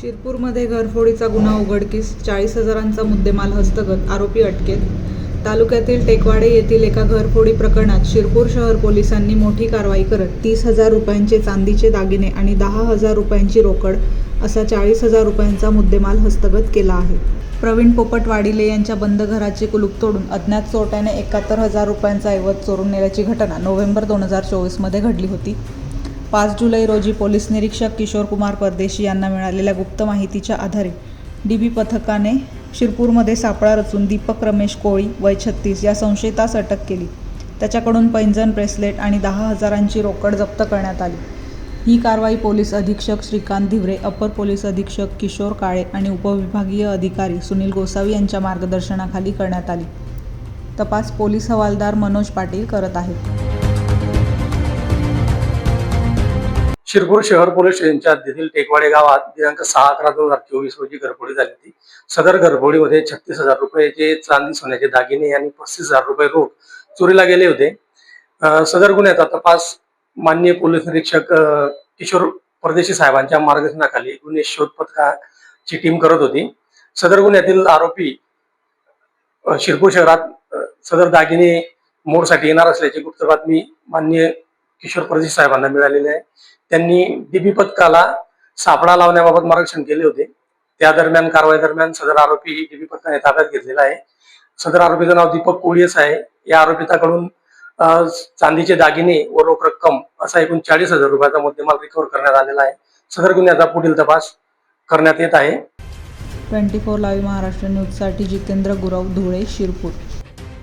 शिरपूरमध्ये घरफोडीचा गुन्हा उघडकीस चाळीस हजारांचा मुद्देमाल हस्तगत आरोपी अटकेत. तालुक्यातील टेकवाडे येथील एका घरफोडी प्रकरणात शिरपूर शहर पोलिसांनी मोठी कारवाई करत तीस हजार रुपयांचे चांदीचे दागिने आणि दहा हजार रुपयांची रोकड असा चाळीस हजार रुपयांचा मुद्देमाल हस्तगत केला आहे. प्रवीण पोपट वाडिले यांच्या बंद घराचे कुलूप तोडून अज्ञात चोरट्याने एकाहत्तर हजार रुपयांचा ऐवज चोरून नेल्याची घटना नोव्हेंबर दोन हजार चोवीसमध्ये घडली होती. पाच जुलै रोजी पोलीस निरीक्षक किशोर कुमार परदेशी यांना मिळालेल्या गुप्त माहितीच्या आधारे डी बी पथकाने शिरपूरमध्ये सापळा रचून दीपक रमेश कोळी वय छत्तीस या संशयितास अटक केली. त्याच्याकडून पैंजण ब्रेसलेट आणि दहा हजारांची रोकड जप्त करण्यात आली. ही कारवाई पोलीस अधीक्षक श्रीकांत धिवरे अपर पोलीस अधीक्षक किशोर काळे आणि उपविभागीय अधिकारी सुनील गोसावी यांच्या मार्गदर्शनाखाली करण्यात आली. तपास पोलीस हवालदार मनोज पाटील करत आहेत. शिरपूर शहर पोलीस स्टेशनच्या हद्दीतील टेकवाडे गावात दिनांक सहा अकरा दोन हजार चोवीस रोजी घरफोडी झाली होती. सदर घरफोडीमध्ये छत्तीस हजार रुपयाचे चांदी सोन्याचे दागिने आणि पस्तीस हजार रुपये रोख चोरीला गेले होते. सदर गुन्ह्याचा तपास माननीय पोलीस निरीक्षक किशोर परदेशी साहेबांच्या मार्गदर्शनाखाली गुन्हे शोध पथकाची टीम करत होती. सदर गुन्ह्यातील आरोपी शिरपूर शहरात सदर दागिने मोडसाठी येणार असल्याची गुप्त बातमी माननीय किशोर परदेशी साहेबांना मिळालेले आहे. त्यांनी डीबी पथकाला सापळा लावण्याबाबत मार्गदर्शन केले होते. त्या दरम्यान कारवाई दरम्यान सदर आरोपी डीबी पथकाने ताब्यात घेतलेला आहे. सदर आरोपीचं नाव दीपक कोळीस आहे. या आरोपिताकडून चांदीचे दागिने व रोख रक्कम असा एकूण चाळीस हजार रुपयाचा मुद्देमाल रिकव्हर करण्यात आलेला आहे. सदर गुन्ह्याचा पुढील तपास करण्यात येत आहे. ट्वेंटी फोर लाईव्ह महाराष्ट्र न्यूजसाठी जितेंद्र गुरव धुळे शिरपूर.